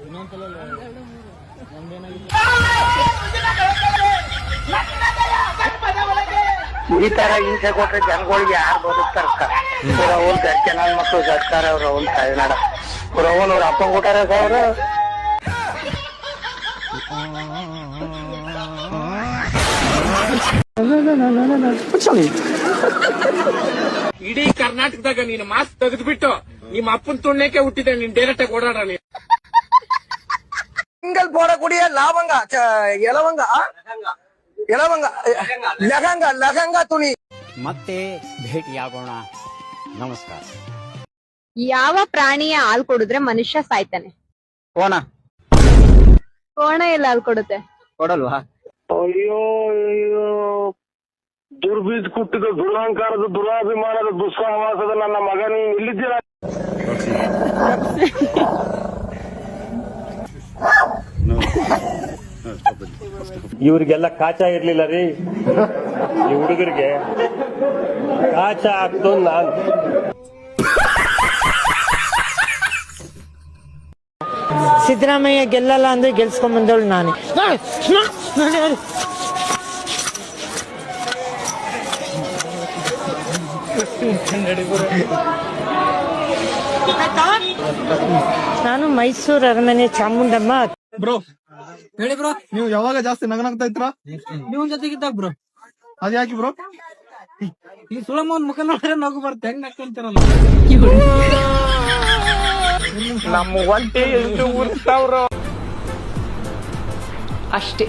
ಇನ್ನೊಂದ್ಸಲ ನಮ್ದೇನಾಗಿತ್ತು ಈ ತರ ಹಿಂಸೆ ಕೊಟ್ರೆ ಜನಗಳಿಗೆ ಯಾರು ಬದುಕ್ತಾರ ಚೆನ್ನಾಗಿ ಮಕ್ಕಳು ನನ್ ಮಕ್ಕಳು ಸರ್ಕಾರ ಅವ್ರ ಅವ್ನ ತಾಯ್ನಾಡ. ಅವ್ರವನ್ ಅವ್ರ ಅಪ್ಪ ಕೊಟ್ಟಾರ ಸಾವಿರ ಇಡೀ ಕರ್ನಾಟಕದಾಗ ನೀನು ಮಾಸ್ಕ್ ತೆಗೆದ್ಬಿಟ್ಟು ನಿಮ್ಮ ಅಪ್ಪನ್ ತುಣ್ಣಕ್ಕೆ ಹುಟ್ಟಿದೆ ನೀನ್ ಡೈರೆಕ್ಟ್ ಆಗಿ ಓಡಾಡ ನೀ ಸಿಂಗಲ್ ಪೋಡ ಕುಡಿಯ ಲಾವಂಗ ಎಲವಂಗ ಎಲವಂಗ ಲಗಂಗ ಲಗಂಗ ತುಣಿ. ಮತ್ತೆ ಭೇಟಿಯಾಗೋಣ. ನಮಸ್ಕಾರ. ಯಾವ ಪ್ರಾಣಿಯ ಹಾಲ್ ಕೊಡಿದ್ರೆ ಮನುಷ್ಯ ಸಾಯ್ತಾನೆ? ಕೋಣ. ಕೋಣ ಎಲ್ಲ ಹಾಲ್ ಕೊಡುತ್ತೆ? ಕೊಡಲ್ವಾ? ಅಯ್ಯೋ ಅಯ್ಯೋ. ದುರ್ಬೀಜ್ ಕುಟ್ಟಿದ ದುರಹಂಕಾರದ ದುರಾಭಿಮಾನದ ದುಸ್ಸಹವಾಸದ ನನ್ನ ಮಗನ ಇಲ್ಲಿದ್ದೀರಾ ಇವ್ರಿಗೆಲ್ಲ ಕಾಚ ಇರ್ಲಿಲ್ಲ ರೀ. ಈ ಹುಡುಗರಿಗೆ ಕಾಚ ಹಾಕ್ದು ನಾನು. ಸಿದ್ದರಾಮಯ್ಯ ಗೆಲ್ಲಲ್ಲ ಅಂದ್ರೆ ಗೆಲ್ಸ್ಕೊಂಡ್ ಬಂದವಳು ನಾನೇ. ನಾನು ಮೈಸೂರು ಅರಮನೆ ಚಾಮುಂಡಮ್ಮ. ಬ್ರೋ ಹೇಳಿ ಬ್ರೋ ನೀವು ಯಾವಾಗ ಜಾಸ್ತಿ ನಗನಾಗ್ತಾ ಇದ್ರ ನೀವು ಜೊತೆಗಿದ್ದಾಗ ಬ್ರೋ. ಅದ್ ಯಾಕೆ ಬ್ರೋ? ಈ ಸುಲಮೋನ್ ಮುಖ ನೋಡಿದ್ರೆ ನಗು ಬರುತ್ತೆ ಹೆಂಗ್ ನಕ್ಕಂತಿರಲ್ಲ ನಮ್ಮ ಒಂಟಿ ಎಷ್ಟು ಅಷ್ಟೇ.